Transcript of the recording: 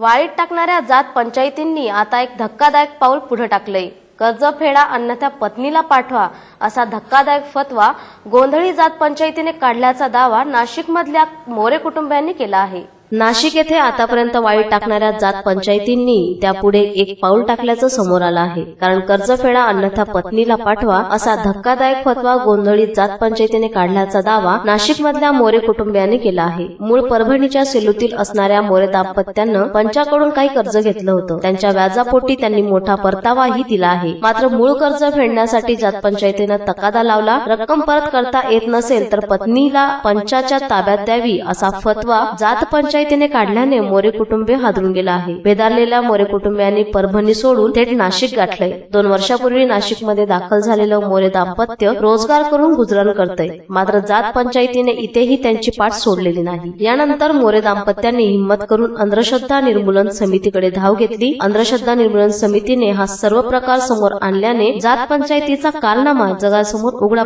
वाळीत टाकणाऱ्या जात पंचायतींनी आता एक धक्कादायक पाऊल पुढे टाकलंय. कर्ज फेडा अन्यथा पत्नीला पाठवा असा धक्कादायक फतवा गोंधळी जात पंचायतीने काढल्याचा दावा नाशिकमधल्या मोरे कुटुंबियांनी केला आहे. नाशिक येथे आतापर्यंत वाळीत टाकणाऱ्या जात पंचायतींनी त्यापुढे एक पाऊल टाकल्याचं समोर आलं आहे. कारण कर्ज फेडा अन्यथा पत्नीला पाठवा असा धक्कादायक फतवा गोंधळी जात पंचायतीने काढल्याचा दावा नाशिक मधल्या मोरे कुटुंबियांनी केला आहे. मूळ परभणीच्या सेलूतील असणाऱ्या मोरे दाम्पत्यानं पंचाकडून काही कर्ज घेतलं होतं. त्यांच्या व्याजापोटी त्यांनी मोठा परतावाही दिला आहे. मात्र मूळ कर्ज फेडण्यासाठी जात पंचायतीनं तकादा लावला. रक्कम परत करता येत नसेल तर पत्नीला पंचाच्या ताब्यात द्यावी असा फतवा जात पंचायतीने काढल्याने मोरे कुटुंबीय हादरून गेला आहे. बेदारलेल्या मोरे कुटुंबियांनी परभणी सोडून थेट नाशिक गाठलंय दोन वर्षापूर्वी नाशिकमध्ये दाखल झालेलं मोरे दाम्पत्य रोजगार करून गुजरण करते मात्र जात पंचायतीने इथेही त्यांची पाठ सोडलेली नाही. यानंतर मोरे दाम्पत्यांनी हिंमत करून अंधश्रद्धा निर्मूलन समितीकडे धाव घेतली. अंधश्रद्धा निर्मूलन समितीने हा सर्व प्रकार समोर आणल्याने जात पंचायतीचा कारनामा जगासमोर उघडा